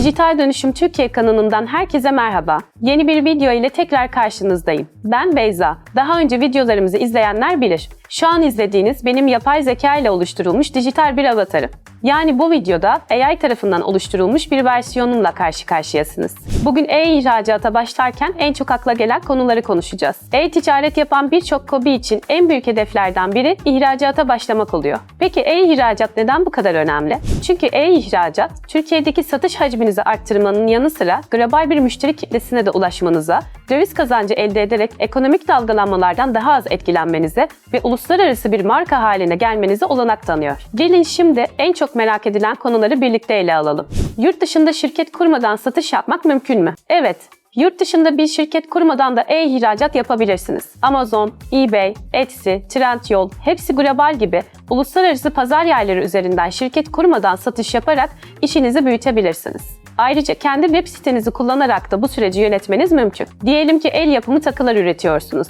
Dijital Dönüşüm Türkiye kanalından herkese merhaba. Yeni bir video ile tekrar karşınızdayım. Ben Beyza. Daha önce videolarımızı izleyenler bilir. Şu an izlediğiniz benim yapay zeka ile oluşturulmuş dijital bir avatarım. Yani bu videoda AI tarafından oluşturulmuş bir versiyonumla karşı karşıyasınız. Bugün e-ihracata başlarken en çok akla gelen konuları konuşacağız. E-ticaret yapan birçok KOBİ için en büyük hedeflerden biri ihracata başlamak oluyor. Peki e-ihracat neden bu kadar önemli? Çünkü e-ihracat, Türkiye'deki satış hacminizi arttırmanın yanı sıra global bir müşteri kitlesine de ulaşmanıza, döviz kazancı elde ederek ekonomik dalgalanmalardan daha az etkilenmenize ve uluslararası bir marka haline gelmenize olanak tanıyor. Gelin şimdi en çok merak edilen konuları birlikte ele alalım. Yurt dışında şirket kurmadan satış yapmak mümkün mü? Evet, Yurt dışında bir şirket kurmadan da e-ihracat yapabilirsiniz. Amazon, eBay, Etsy, Trendyol hepsi global gibi uluslararası pazar yerleri üzerinden şirket kurmadan satış yaparak işinizi büyütebilirsiniz. Ayrıca kendi web sitenizi kullanarak da bu süreci yönetmeniz mümkün. Diyelim ki el yapımı takılar üretiyorsunuz.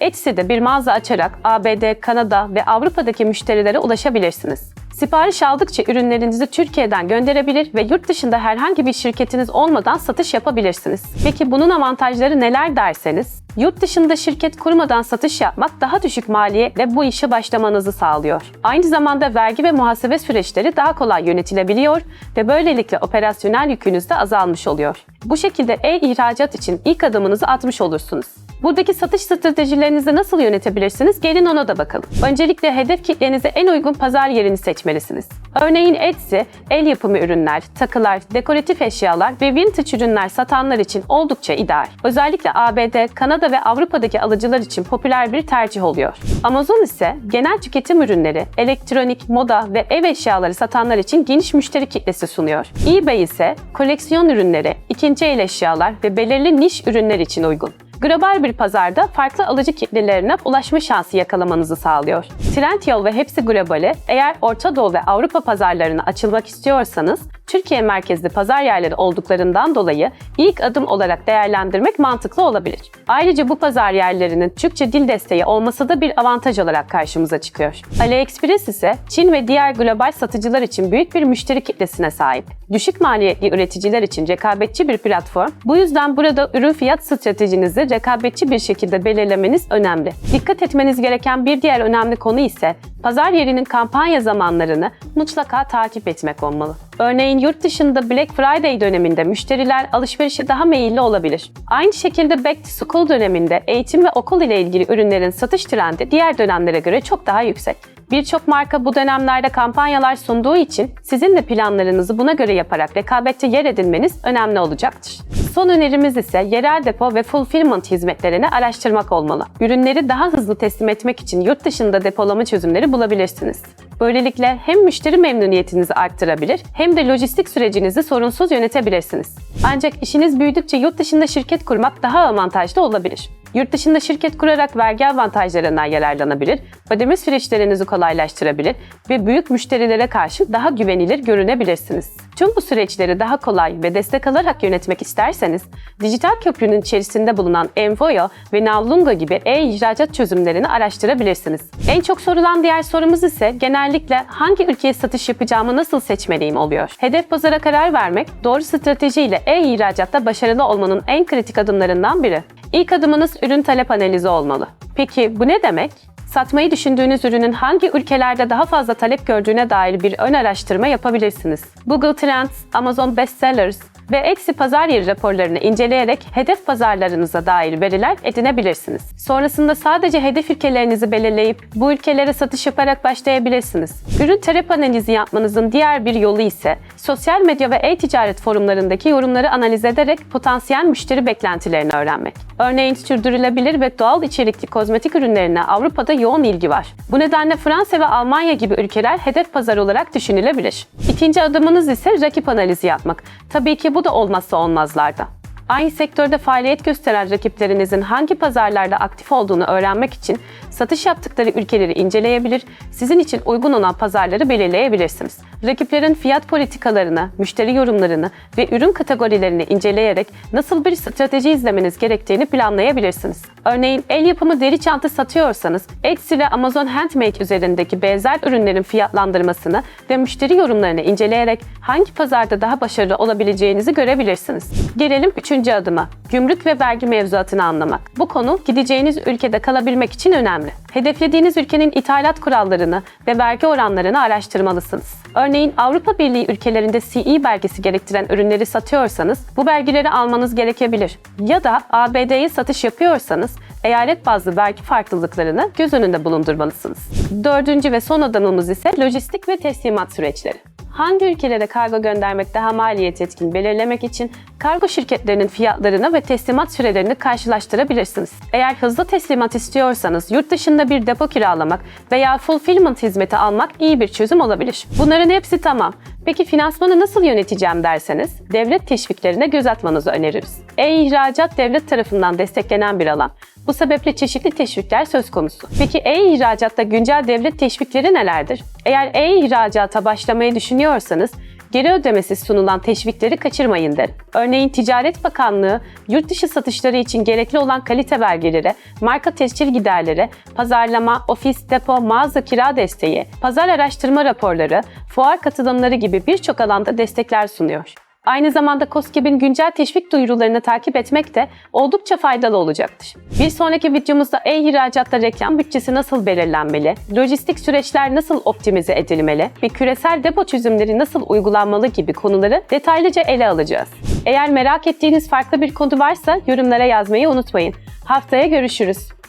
Etsy'de bir mağaza açarak ABD, Kanada ve Avrupa'daki müşterilere ulaşabilirsiniz. Sipariş aldıkça ürünlerinizi Türkiye'den gönderebilir ve yurt dışında herhangi bir şirketiniz olmadan satış yapabilirsiniz. Peki bunun avantajları neler derseniz, yurt dışında şirket kurmadan satış yapmak daha düşük maliyetle bu işe başlamanızı sağlıyor. Aynı zamanda vergi ve muhasebe süreçleri daha kolay yönetilebiliyor ve böylelikle operasyonel yükünüz de azalmış oluyor. Bu şekilde e-ihracat için ilk adımınızı atmış olursunuz. Buradaki satış stratejilerinizi nasıl yönetebilirsiniz? Gelin ona da bakalım. Öncelikle hedef kitlenize en uygun pazar yerini seçmelisiniz. Örneğin Etsy, el yapımı ürünler, takılar, dekoratif eşyalar ve vintage ürünler satanlar için oldukça ideal. Özellikle ABD, Kanada ve Avrupa'daki alıcılar için popüler bir tercih oluyor. Amazon ise genel tüketim ürünleri, elektronik, moda ve ev eşyaları satanlar için geniş müşteri kitlesi sunuyor. eBay ise koleksiyon ürünleri, ikinci el eşyalar ve belirli niş ürünler için uygun. Global bir pazarda farklı alıcı kitlelerine ulaşma şansı yakalamanızı sağlıyor. Trendyol ve Hepsi Global'i eğer Orta Doğu ve Avrupa pazarlarına açılmak istiyorsanız Türkiye merkezli pazar yerleri olduklarından dolayı ilk adım olarak değerlendirmek mantıklı olabilir. Ayrıca bu pazar yerlerinin Türkçe dil desteği olması da bir avantaj olarak karşımıza çıkıyor. AliExpress ise Çin ve diğer global satıcılar için büyük bir müşteri kitlesine sahip. Düşük maliyetli üreticiler için rekabetçi bir platform. Bu yüzden burada ürün fiyat stratejinizi rekabetçi bir şekilde belirlemeniz önemli. Dikkat etmeniz gereken bir diğer önemli konu ise pazar yerinin kampanya zamanlarını mutlaka takip etmek olmalı. Örneğin yurt dışında Black Friday döneminde müşteriler alışverişe daha meyilli olabilir. Aynı şekilde Back to School döneminde eğitim ve okul ile ilgili ürünlerin satış trendi diğer dönemlere göre çok daha yüksek. Birçok marka bu dönemlerde kampanyalar sunduğu için sizin de planlarınızı buna göre yaparak rekabette yer edinmeniz önemli olacaktır. Son önerimiz ise yerel depo ve fulfillment hizmetlerini araştırmak olmalı. Ürünleri daha hızlı teslim etmek için yurt dışında depolama çözümleri bulabilirsiniz. Böylelikle hem müşteri memnuniyetinizi arttırabilir hem de lojistik sürecinizi sorunsuz yönetebilirsiniz. Ancak işiniz büyüdükçe yurt dışında şirket kurmak daha avantajlı olabilir. Yurt dışında şirket kurarak vergi avantajlarından yararlanabilir, ödeme süreçlerinizi kolaylaştırabilir ve büyük müşterilere karşı daha güvenilir görünebilirsiniz. Tüm bu süreçleri daha kolay ve destek alarak yönetmek isterseniz, dijital köprünün içerisinde bulunan Envoyo ve Navlungo gibi e-ihracat çözümlerini araştırabilirsiniz. En çok sorulan diğer sorumuz ise genellikle hangi ülkeye satış yapacağımı nasıl seçmeliyim oluyor. Hedef pazara karar vermek, doğru stratejiyle e-ihracatta başarılı olmanın en kritik adımlarından biri. İlk adımınız ürün talep analizi olmalı. Peki bu ne demek? Satmayı düşündüğünüz ürünün hangi ülkelerde daha fazla talep gördüğüne dair bir ön araştırma yapabilirsiniz. Google Trends, Amazon Bestsellers ve Etsy pazar yeri raporlarını inceleyerek hedef pazarlarınıza dair veriler edinebilirsiniz. Sonrasında sadece hedef ülkelerinizi belirleyip bu ülkelere satış yaparak başlayabilirsiniz. Ürün talep analizi yapmanızın diğer bir yolu ise sosyal medya ve e-ticaret forumlarındaki yorumları analiz ederek potansiyel müşteri beklentilerini öğrenmek. Örneğin sürdürülebilir ve doğal içerikli kozmetik ürünlerine Avrupa'da yoğun ilgi var. Bu nedenle Fransa ve Almanya gibi ülkeler hedef pazar olarak düşünülebilir. İkinci adımınız ise rakip analizi yapmak. Tabii ki bu da olmazsa olmazlardan. Aynı sektörde faaliyet gösteren rakiplerinizin hangi pazarlarda aktif olduğunu öğrenmek için satış yaptıkları ülkeleri inceleyebilir, sizin için uygun olan pazarları belirleyebilirsiniz. Rakiplerin fiyat politikalarını, müşteri yorumlarını ve ürün kategorilerini inceleyerek nasıl bir strateji izlemeniz gerektiğini planlayabilirsiniz. Örneğin el yapımı deri çanta satıyorsanız Etsy ve Amazon Handmade üzerindeki benzer ürünlerin fiyatlandırmasını ve müşteri yorumlarını inceleyerek hangi pazarda daha başarılı olabileceğinizi görebilirsiniz. Gelelim üçüncü adıma. Gümrük ve vergi mevzuatını anlamak. Bu konu gideceğiniz ülkede kalabilmek için önemli. Hedeflediğiniz ülkenin ithalat kurallarını ve vergi oranlarını araştırmalısınız. Örneğin Avrupa Birliği ülkelerinde CE belgesi gerektiren ürünleri satıyorsanız bu belgeleri almanız gerekebilir. Ya da ABD'ye satış yapıyorsanız eyalet bazlı vergi farklılıklarını göz önünde bulundurmalısınız. Dördüncü ve son adımımız ise lojistik ve teslimat süreçleri. Hangi ülkelere kargo göndermek daha maliyet etkin belirlemek için kargo şirketlerinin fiyatlarını ve teslimat sürelerini karşılaştırabilirsiniz. Eğer hızlı teslimat istiyorsanız yurt dışında bir depo kiralamak veya fulfillment hizmeti almak iyi bir çözüm olabilir. Bunların hepsi tamam. Peki finansmanı nasıl yöneteceğim derseniz devlet teşviklerine göz atmanızı öneririz. E-ihracat devlet tarafından desteklenen bir alan. Bu sebeple çeşitli teşvikler söz konusu. Peki e-ihracatta güncel devlet teşvikleri nelerdir? Eğer e-ihracata başlamayı düşünüyorsanız geri ödemesiz sunulan teşvikleri kaçırmayın derim. Örneğin Ticaret Bakanlığı yurt dışı satışları için gerekli olan kalite belgeleri, marka tescil giderleri, pazarlama, ofis, depo, mağaza kira desteği, pazar araştırma raporları, fuar katılımları gibi birçok alanda destekler sunuyor. Aynı zamanda COSGAP'in güncel teşvik duyurularını takip etmek de oldukça faydalı olacaktır. Bir sonraki videomuzda e-ihracatta reklam bütçesi nasıl belirlenmeli, lojistik süreçler nasıl optimize edilmeli ve küresel depo çözümleri nasıl uygulanmalı gibi konuları detaylıca ele alacağız. Eğer merak ettiğiniz farklı bir konu varsa yorumlara yazmayı unutmayın. Haftaya görüşürüz.